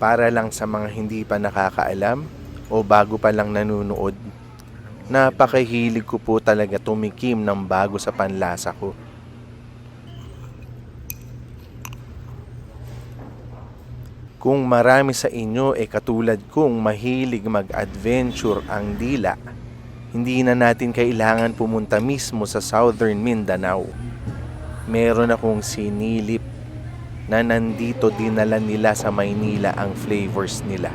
Para lang sa mga hindi pa nakakaalam o bago pa lang nanunood, napakahilig ko po talaga tumikim ng bago sa panlasa ko. Kung marami sa inyo ay katulad kong mahilig mag-adventure ang dila, hindi na natin kailangan pumunta mismo sa Southern Mindanao. Meron akong sinilip na nandito dinala nila sa Maynila ang flavors nila.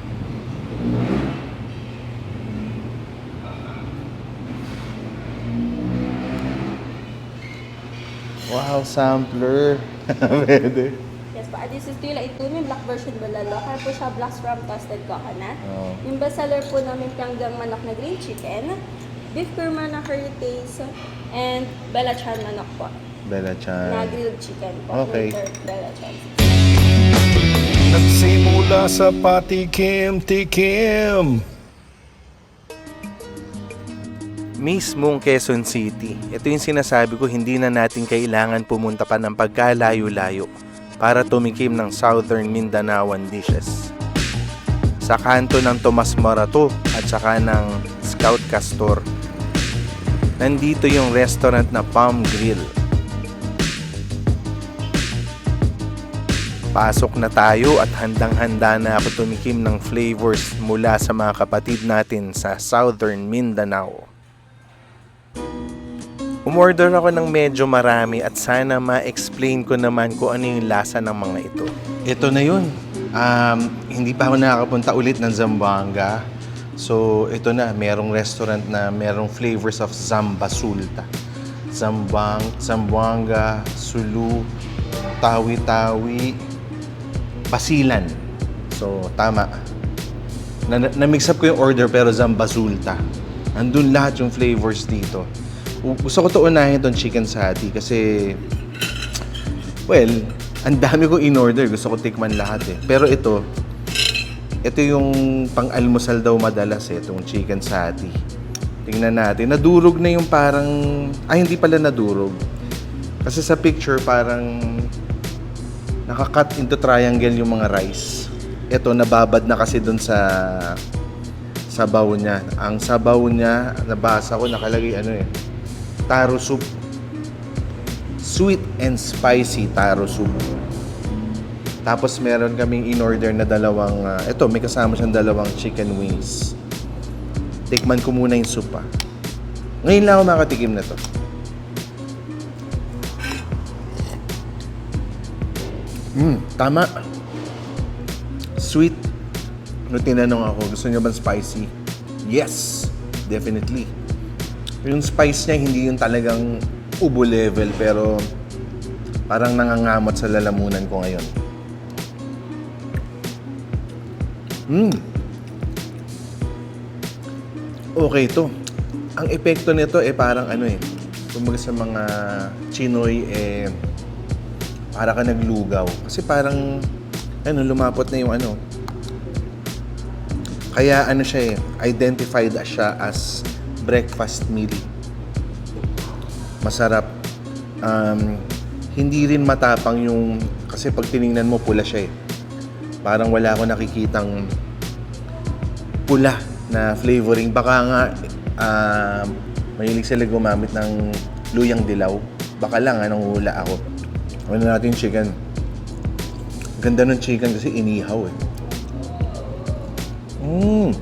Wow, sampler. Pwede. Yes po. Ah, This is tila ito yung black version balalo. Kaya po siya black from toasted coconut. Oh. Yung bestseller po namin panggang manok na green chicken, beef kurma na curry taste, and belachan manok po. Bella Na Chan. grilled chicken po. Okay. Winter belachan. Nagsimula sa patikim-tikim Mismong Quezon City. Ito yung sinasabi ko, hindi na natin kailangan pumunta pa ng pagkalayo-layo para tumikim ng Southern Mindanaoan dishes. Sa kanto ng Tomas Morato at saka ng Scout Castor, nandito yung restaurant na Palm Grill. Pasok na tayo at handang-handa na ako tumikim ng flavors mula sa mga kapatid natin sa Southern Mindanao. Umorder ako ng medyo marami at sana ma-explain ko naman kung ano yung lasa ng mga ito. Ito na yun. Um, hindi pa ako nakakapunta ulit ng Zamboanga. So, ito na. Merong restaurant na merong flavors of Zambasulta. Zambang, Zamboanga, Sulu, Tawi-Tawi, Basilan. So, tama. Na, na- na-mix up ko yung order pero Zambasulta. Andun lahat yung flavors dito. Gusto ko to unahin tong chicken sati kasi well, ang dami ko in-order. Gusto ko tikman lahat eh. Pero ito, ito yung pang-almusal daw madalas eh, itong chicken sati. Tingnan natin. Nadurog na yung parang... Ay, hindi pala nadurog. Kasi sa picture parang nakakat into triangle yung mga rice. Ito, nababad na kasi dun sa sabaw niya. Ang sabaw niya, nabasa ko, nakalagay ano eh, taro soup. Sweet and spicy taro soup. Tapos meron kaming in-order na dalawang, ah, ito, may kasama siyang dalawang chicken wings. Tikman ko muna yung soup ah. Ngayon lang ako makatikim na to. Mm, tama. Sweet. Nung tinanong ako, gusto niyo ba spicy? Yes, definitely. Yung spice niya, hindi yung talagang ubo level, pero parang nangangamot sa lalamunan ko ngayon. Mm. Okay to. Ang epekto nito eh parang ano eh, kumbaga sa mga Chinoy eh, para ka naglugaw. Kasi parang, ano, lumapot na yung ano. Kaya ano siya eh, identified siya as breakfast meal. Masarap. Um, hindi rin matapang yung, kasi pag tiningnan mo, pula siya eh. Parang wala ako nakikitang pula na flavoring. Baka nga, uh, mahilig sila gumamit ng luyang dilaw. Baka lang, anong hula ako. Ano natin chicken. Ganda ng chicken kasi inihaw eh. Mmm.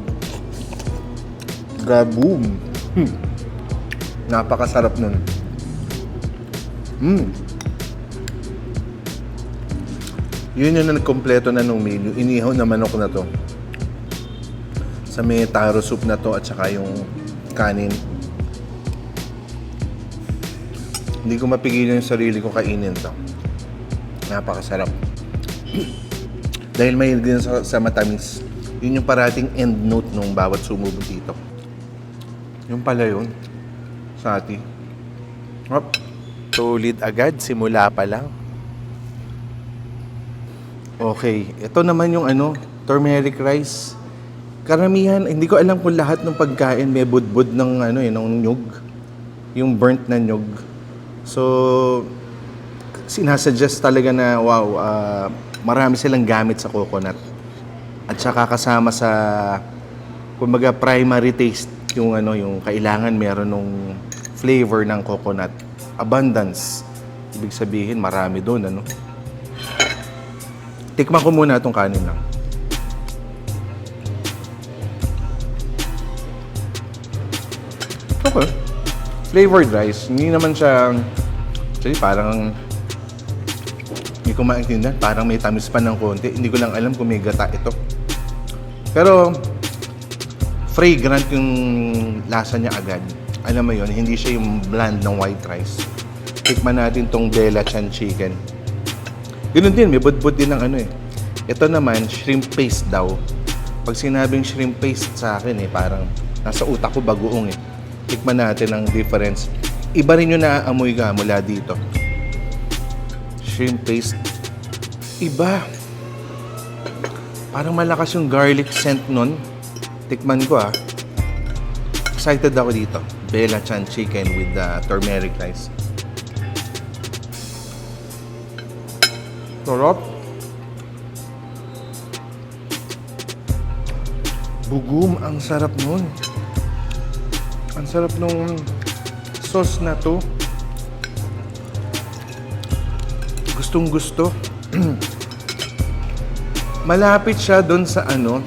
Gaboom. Hmm. Napakasarap nun. Mmm. Yun yung nagkompleto na nung meal. Yung inihaw na manok na to. Sa may taro soup na to at saka yung kanin. Hindi ko mapigilan yung sarili ko kainin to. Napakasarap. Dahil may din sa, sa matamis. Yun yung parating end note nung bawat sumubok dito. Yung pala yun. Sati. Hop. Tulid agad, simula pa lang. Okay, ito naman yung ano, turmeric rice. Karamihan, hindi ko alam kung lahat ng pagkain may budbud ng ano eh, ng nyug. Yung burnt na nyug. So, sinasuggest talaga na wow, ah, marami silang gamit sa coconut. At saka kasama sa kumbaga primary taste yung ano yung kailangan meron ng flavor ng coconut. Abundance. Ibig sabihin marami doon ano. Tikman ko muna itong kanin lang. Okay. Flavored rice. Hindi naman siya... Actually, parang... Hindi ko maintindihan. Parang may tamis pa ng konti. Hindi ko lang alam kung may gata ito. Pero... Fragrant yung lasa niya agad. Alam mo yon hindi siya yung bland ng white rice. Tikman natin tong Bella Chan chicken. Ganun din, may budbud din ng ano eh. Ito naman, shrimp paste daw. Pag sinabing shrimp paste sa akin eh, parang nasa utak ko bagoong eh. Tikman natin ang difference. Iba rin yung naaamoy ka mula dito. Shrimp paste. Iba. Parang malakas yung garlic scent nun. Tikman ko ah. Excited ako dito. Bella Chan chicken with the turmeric rice. Sarap. Bugum, ang sarap nun. Ang sarap nung sauce na to. Gustong gusto. Malapit siya doon sa ano,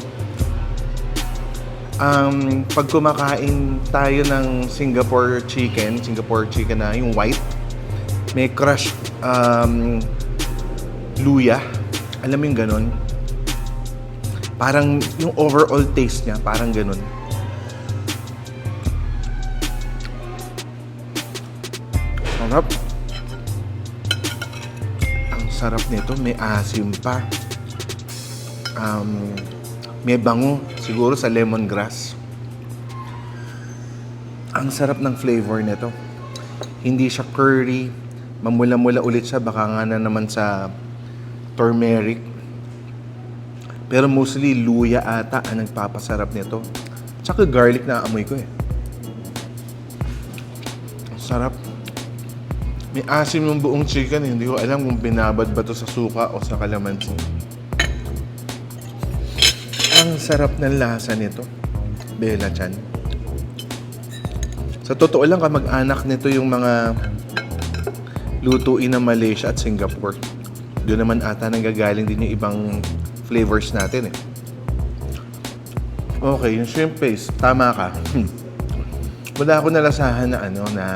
um, pag kumakain tayo ng Singapore chicken, Singapore chicken na yung white, may crushed um, luya. Alam mo yung ganun? Parang yung overall taste niya, parang ganun. Sarap nito, may asim pa. Um, may bango, siguro sa lemongrass. Ang sarap ng flavor nito. Hindi siya curry. Mamula-mula ulit siya, baka nga na naman sa turmeric. Pero mostly luya ata ang nagpapasarap nito. Tsaka garlic na amoy ko eh. Sarap. May asim yung buong chicken. eh. Hindi ko alam kung binabad ba to sa suka o sa kalamansi. Ang sarap ng lasa nito. Bella Chan. Sa totoo lang, kamag-anak nito yung mga lutuin ng Malaysia at Singapore. Doon naman ata nanggagaling din yung ibang flavors natin eh. Okay, yung shrimp paste, tama ka. Wala ako nalasahan na ano, na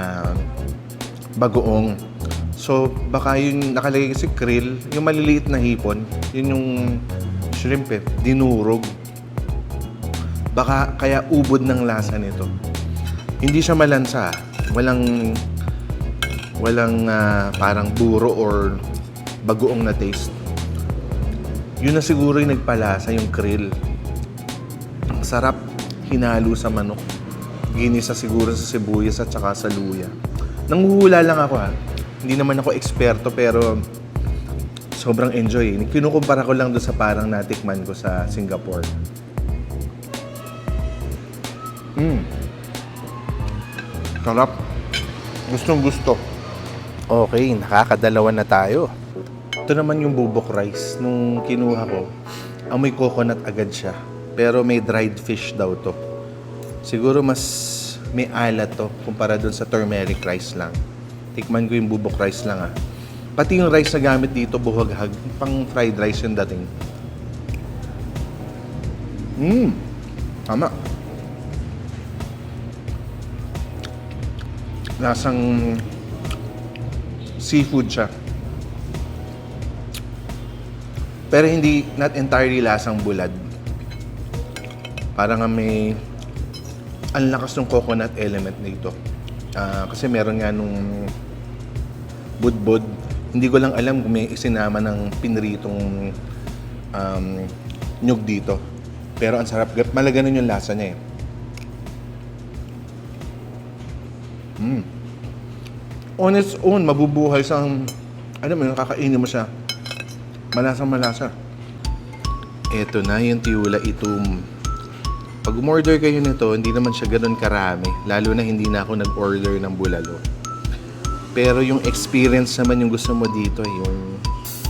bagoong. So, baka yung nakalagay kasi krill, yung maliliit na hipon, yun yung shrimp eh, dinurog. Baka kaya ubod ng lasa nito. Hindi siya malansa. Walang walang ah, parang buro or bagoong na taste. Yun na siguro yung nagpalasa, yung krill. Ang sarap hinalo sa manok. Ginisa siguro sa sibuyas at saka sa luya. Nanguhula lang ako ha. Hindi naman ako eksperto pero sobrang enjoy. Kinukumpara ko lang doon sa parang natikman ko sa Singapore. Mm. Sarap. Gustong gusto. Okay, nakakadalawa na tayo. Ito naman yung bubok rice. Nung kinuha ko, amoy coconut agad siya. Pero may dried fish daw to. Siguro mas may alat to kumpara dun sa turmeric rice lang. Tikman ko yung bubok rice lang ah. Pati yung rice na gamit dito, buhaghag. Pang fried rice yung dating. Mmm. Tama. Lasang seafood siya. Pero hindi, not entirely lasang bulad. Parang may ang lakas ng coconut element dito. Ah, kasi meron nga nung budbud. Hindi ko lang alam kung may isinama ng pinritong um, nyug dito. Pero ang sarap. Malaganon yung lasa niya eh. Mm. On its own, mabubuhay sa ano mo, yun, kakainin mo siya. Malasa malasa. Eto na yung tiwala itum. Pag umorder kayo nito, hindi naman siya ganun karami. Lalo na hindi na ako nag-order ng bulalo. Pero yung experience naman yung gusto mo dito, yung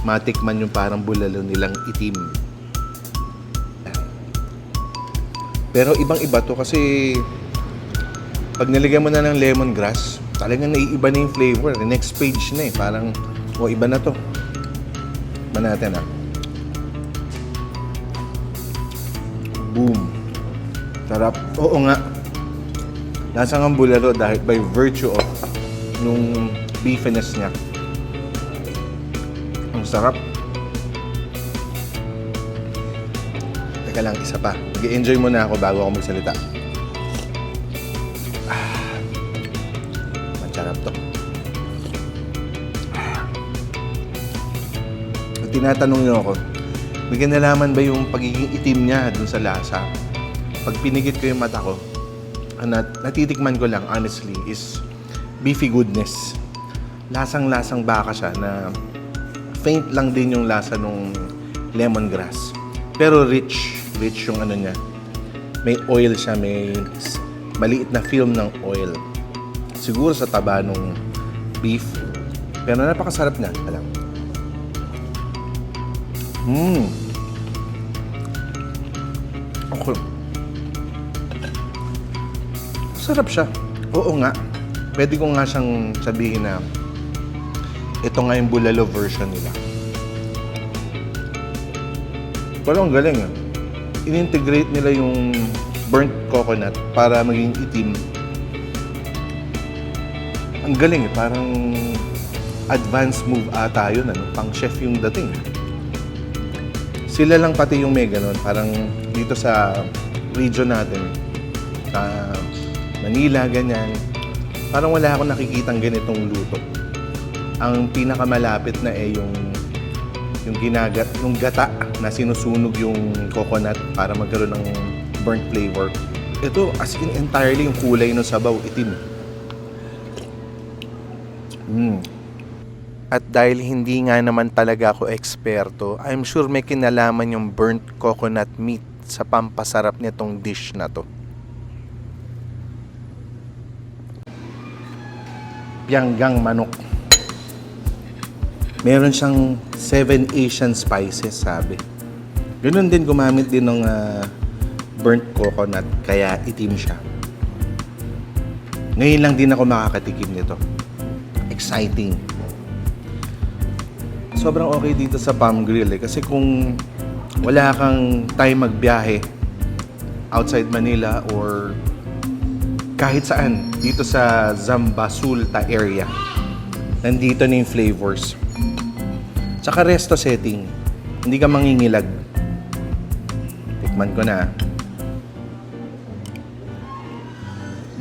matikman yung parang bulalo nilang itim. Pero ibang-iba to kasi pag nilagyan mo na ng lemongrass, talagang naiiba na yung flavor. The next page na eh. Parang, o iba na to. Iba natin ah. Boom. Sarap. Oo nga. Lasang ang bulalo dahil by virtue of nung beefiness niya. Ang sarap. Teka lang, isa pa. Mag-enjoy muna ako bago ako magsalita. Ah, masarap to. Ah. Tinatanong niyo ako, may kinalaman ba yung pagiging itim niya dun sa lasa? Pag pinigit ko yung mata ko, nat natitikman ko lang, honestly, is beefy goodness. Lasang-lasang baka siya na faint lang din yung lasa nung lemongrass. Pero rich, rich yung ano niya. May oil siya, may maliit na film ng oil. Siguro sa taba nung beef. Pero napakasarap niya, alam. Mmm. Okay. Sarap siya. Oo nga. Pwede ko nga siyang sabihin na ito nga yung bulalo version nila. Pero ang galing ah. In-integrate nila yung burnt coconut para maging itim. Ang galing eh. Parang advanced move ata yun. Ano? Pang chef yung dating. Sila lang pati yung may ganun. Parang dito sa region natin, Manila, ganyan. Parang wala akong nakikitang ganitong luto. Ang pinakamalapit na eh yung yung ginagat, yung gata na sinusunog yung coconut para magkaroon ng burnt flavor. Ito, as in entirely yung kulay ng sabaw, itim. Mm. At dahil hindi nga naman talaga ako eksperto, I'm sure may kinalaman yung burnt coconut meat sa pampasarap nitong dish na to. Pianggang manok. Meron siyang seven Asian spices, sabi. Ganun din, gumamit din ng ah, burnt coconut, kaya itim siya. Ngayon lang din ako makakatikim nito. Exciting. Sobrang okay dito sa Palm Grill eh. Kasi kung wala kang time magbiyahe outside Manila or kahit saan dito sa Zambasulta area, nandito na yung flavors. Tsaka resto setting. Hindi ka mangingilag. Tikman ko na.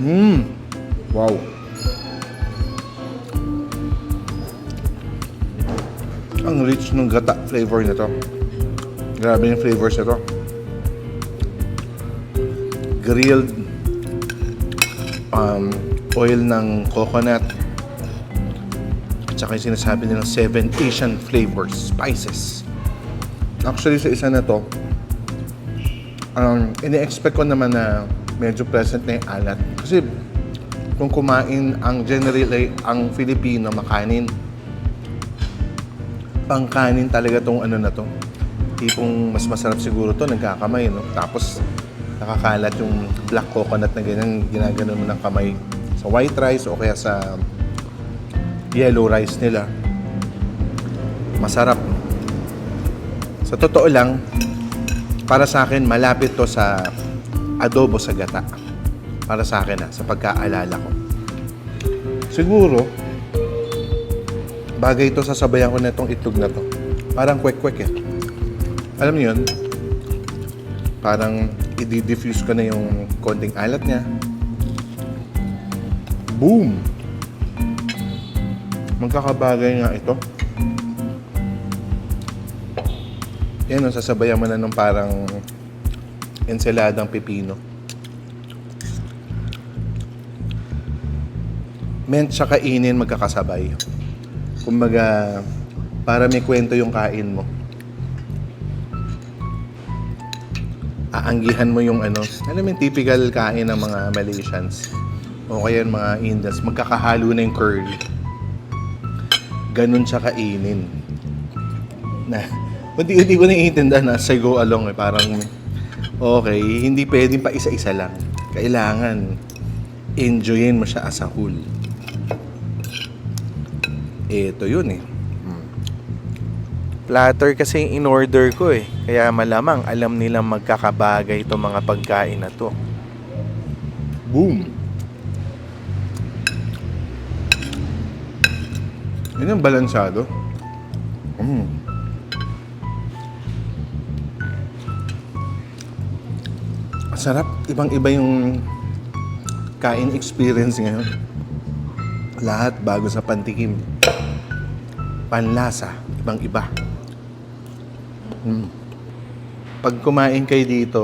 Mmm. Wow. Ang rich ng gata flavor nito. Grabe yung flavors nito. Grilled um, oil ng coconut at saka yung sinasabi nilang seven Asian flavors, spices. Actually, sa isa na to, um, ini-expect ko naman na medyo present na yung alat. Kasi kung kumain ang generally ang Filipino makanin, pangkanin talaga tong ano na to. Tipong mas masarap siguro to nagkakamay, no? Tapos nakakalat yung black coconut na ganyan, ginagano mo ng kamay sa white rice o kaya sa yellow rice nila. Masarap. Sa totoo lang, para sa akin, malapit to sa adobo sa gata. Para sa akin, ah, sa pagkaalala ko. Siguro, bagay ito sa sabayan ko na itong itlog na to. Parang kwek-kwek eh. Alam niyo yun? Parang i-diffuse ko na yung konting alat niya. Boom! Magkakabagay nga ito. Yan, oh, sasabayan mo na ng parang ensaladang pipino. Meant siya kainin magkakasabay. Kumbaga, para may kwento yung kain mo. Aanggihan mo yung ano, alam mo yung typical kain ng mga Malaysians. O kaya yung mga Indians, magkakahalo na yung curry. Ganun siya kainin. Na, hindi ko naiintindihan na as go along eh. Parang Okay, hindi pwedeng pa isa-isa lang. Kailangan enjoyin mo siya as a whole. Ito yun eh. Platter kasi in-order ko eh. Kaya malamang alam nilang magkakabagay itong mga pagkain na to. Boom! Yun yung balansado. Mm. Sarap. Ibang-iba yung kain experience ngayon. Lahat bago sa pantikim. Panlasa. Ibang-iba. Mm. Pag kumain kayo dito,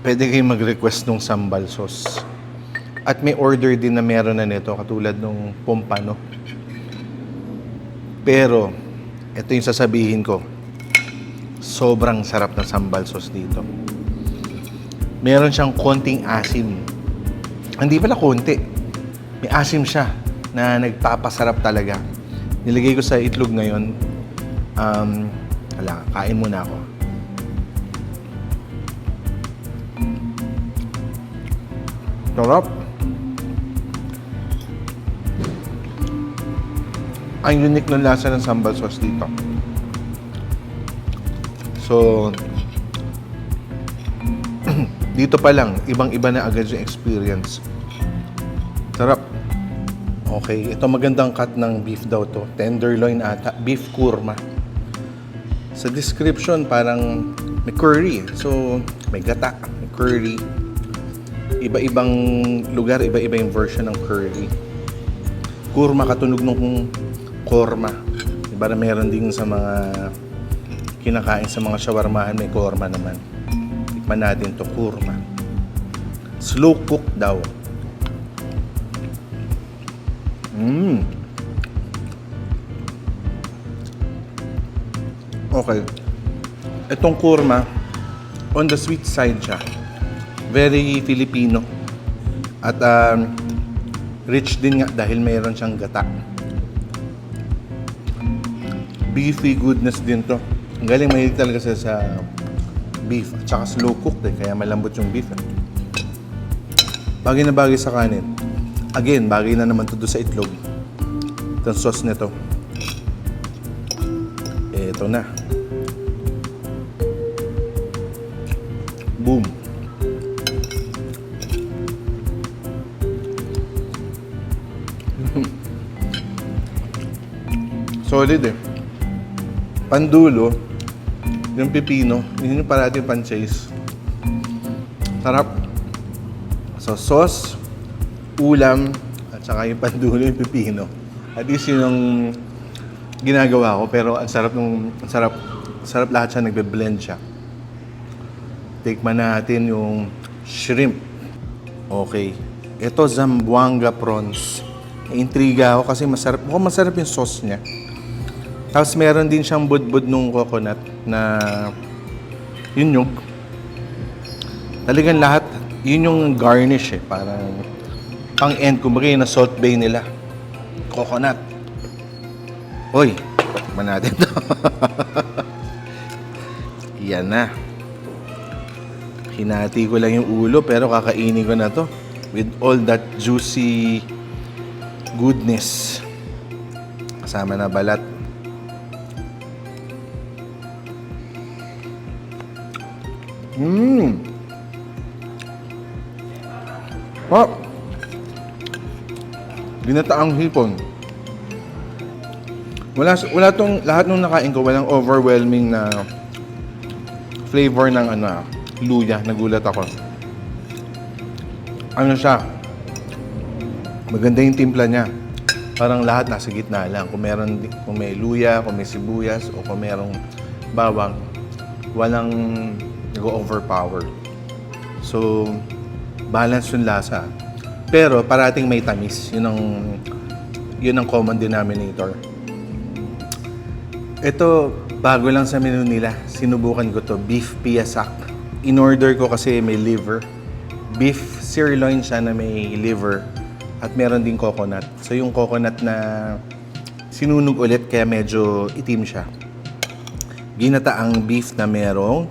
pwede kayong mag-request ng sambal sauce. At may order din na meron na nito, katulad nung pompano. Pero, ito yung sasabihin ko. Sobrang sarap ng sambal sauce dito. Meron siyang konting asim. Hindi pala konti. May asim siya na nagpapasarap talaga. Nilagay ko sa itlog ngayon. Um, wala, kain muna ako. Sarap. Ang unique ng lasa ng sambal sauce dito. So, dito pa lang, ibang-iba na agad yung experience. Sarap. Okay, ito magandang cut ng beef daw to. Tenderloin ata. Beef kurma. Sa description, parang may curry. So, may gata, may curry. Iba-ibang lugar, iba-iba yung version ng curry. Kurma, katunog ng korma. Diba na meron din sa mga kinakain sa mga shawarmahan, may korma naman. Tikman natin to kurma. Slow cook daw. Mmm. Okay. Itong kurma, on the sweet side siya. Very Filipino. At um, rich din nga dahil mayroon siyang gata. Beefy goodness din to. Ang galing mahilig talaga siya sa beef. At saka slow cooked eh, kaya malambot yung beef. Eh. Bagay na bagay sa kanin. Again, bagay na naman to doon sa itlog. Itong sauce nito. Ito na. Boom. Solid eh. Pandulo, yung pipino, yun yung parating pan-chase. Sarap. So, sauce, ulam, at saka yung pandulo yung pipino. At least yun ang ginagawa ko. Pero ang sarap nung, ang sarap, sarap lahat siya, nagbe-blend siya. Tikman natin yung shrimp. Okay. Ito, Zamboanga prawns. Intriga ako kasi masarap. Mukhang masarap yung sauce niya. Tapos meron din siyang budbud nung coconut na yun yung talagang lahat yun yung garnish eh parang pang end kumbaga yun na salt bay nila coconut Hoy, tikman natin to. Yan na. Hinati ko lang yung ulo pero kakainin ko na to with all that juicy goodness. Kasama na balat. Mmm. Oh. Ginataang hipon. Wala wala tong lahat nung nakain ko walang overwhelming na flavor ng ano luya. Nagulat ako. Ano siya? Maganda yung timpla niya. Parang lahat nasa gitna lang. Kung meron kung may luya, kung may sibuyas o kung merong bawang, walang nag-overpower. So, balance yung lasa. Pero parating may tamis. Yun ang yun ang common denominator. Ito, bago lang sa menu nila. Sinubukan ko to, beef piasak. In-order ko kasi may liver. Beef sirloin siya na may liver. At meron din coconut. So yung coconut na sinunog ulit kaya medyo itim siya. Ginataang beef na merong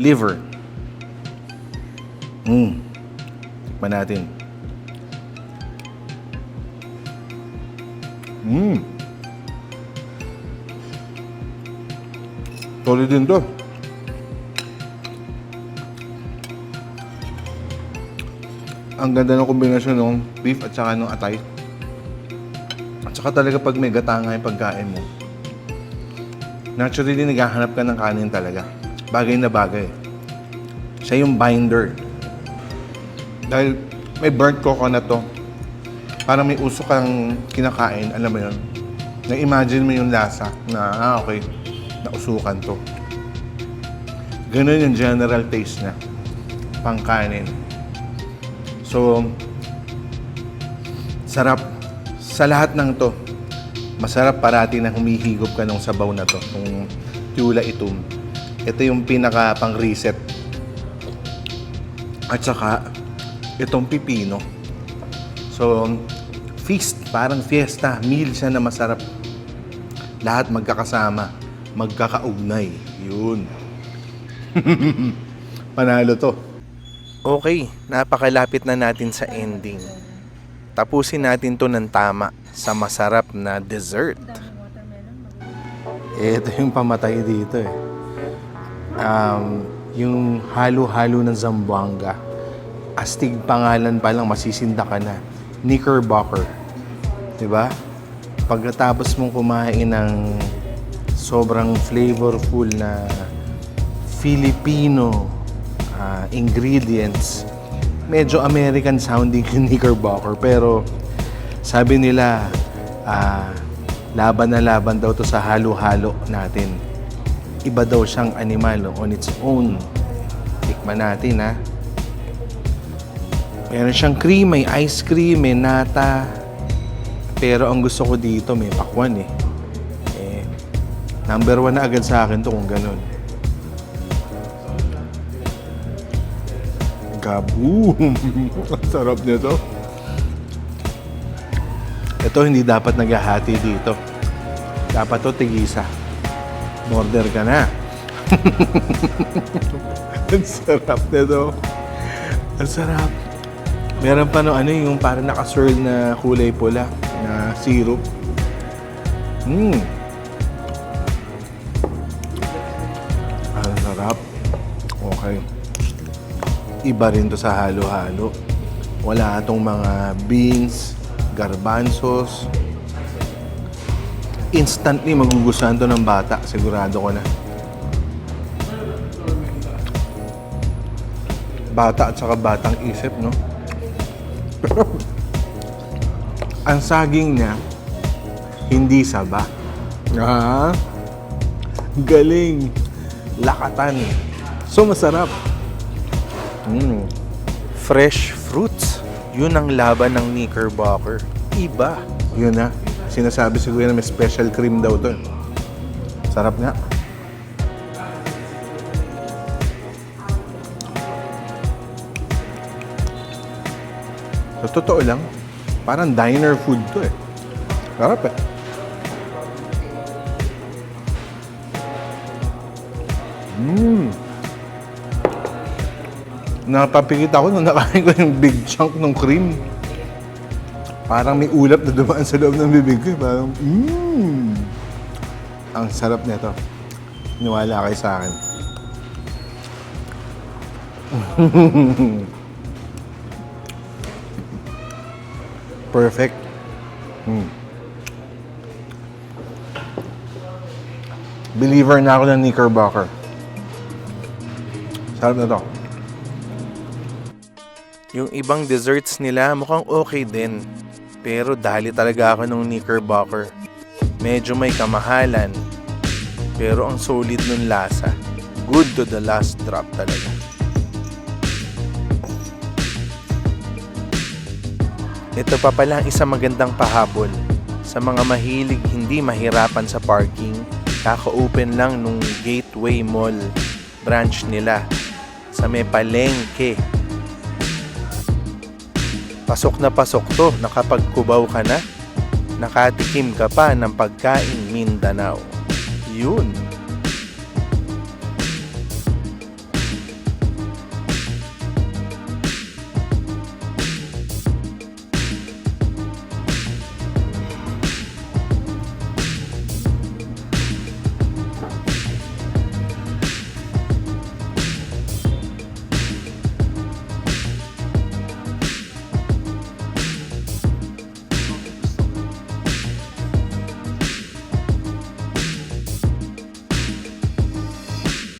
liver. Mm. Tikman natin. Mm. Solid din to. Ang ganda ng kombinasyon ng beef at saka ng atay. At saka talaga pag may gata nga yung pagkain mo, naturally naghahanap ka ng kanin talaga. Bagay na bagay. Siya yung binder. Dahil may burnt coconut to. Parang may usok kang kinakain, alam mo yun. Na-imagine mo yung lasa na, ah okay, nausukan to. Ganun yung general taste niya. Pangkanin. So, sarap. Sa lahat ng to, masarap parati na humihigop ka ng sabaw na to, yung tula itum. Ito yung pinaka pang reset. At saka, itong pipino. So, feast, parang fiesta, meal siya na masarap. Lahat magkakasama, magkakaugnay. Yun. Panalo to. Okay, napakalapit na natin sa ending. Tapusin natin to ng tama sa masarap na dessert. Ito yung pamatay dito eh. Um, yung halo-halo ng Zamboanga. Astig pangalan pa lang, masisinda ka na. Knickerbocker. Diba? Pagkatapos mong kumain ng sobrang flavorful na Filipino ingredients, medyo American sounding yung Knickerbocker. Pero sabi nila, ah, laban na laban daw to sa halo-halo natin. Iba daw siyang animal on its own. Tikman natin ha. Meron siyang cream, may ice cream, may nata. Pero ang gusto ko dito, may pakwan eh. eh number one na agad sa akin to kung ganun. Kaboom! Ang sarap nito. Ito hindi dapat naghahati dito. Dapat to tigisa. Border ka na. Ang sarap nito. Ang sarap. Meron pa no ano yung parang naka-swirl na kulay pula na syrup. Mmm. Iba rin to sa halo-halo. Wala itong mga beans, garbanzos. Instantly magugustuhan to ng bata. Sigurado ko na. Bata at saka batang isip, no? Ang saging niya, hindi saba. Ah, galing. Lakatan. So, masarap. Mm. Fresh fruits. Yun ang laban ng Knickerbocker. Iba. Yun na. Sinasabi siguro na may special cream daw to. Sarap nga. Sa totoo lang, parang diner food to eh. Sarap eh. Napapikit ako nung nakain ko yung big chunk ng cream. Parang may ulap na dumaan sa loob ng bibig ko. eh. Parang, mmm. Ang sarap nito. Niwala kayo sa akin. Perfect. Mm. Believer na ako ng Knickerbocker. Sarap na to. Yung ibang desserts nila mukhang okay din. Pero dali talaga ako ng Knickerbocker. Medyo may kamahalan. Pero ang solid nun lasa. Good to the last drop talaga. Ito pa pala ang isang magandang pahabol. Sa mga mahilig hindi mahirapan sa parking, kaka-open lang nung Gateway Mall branch nila sa may palengke. Pasok na pasok to na kapag kubaw ka na, nakatikim ka pa ng pagkain Mindanao. Yun.